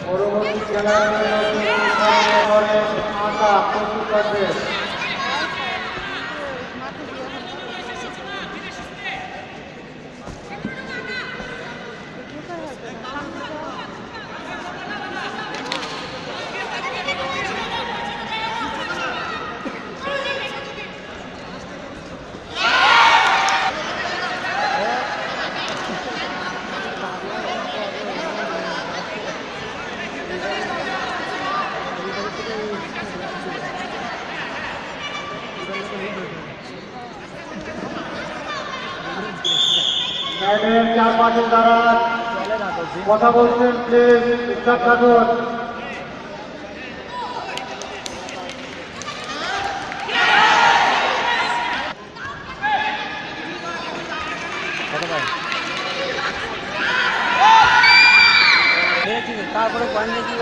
পরবর্তী খেলার করে আশা প্রস্তুত থাকবে চারপাশে দ্বারা কথা বলছেন প্লিজ ঠিকঠাক থাকুন তারপরে পয়েন্টে কি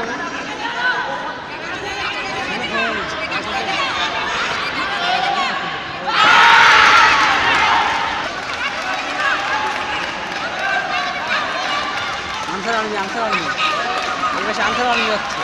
안털어놓은 게, 안个어놓은 거,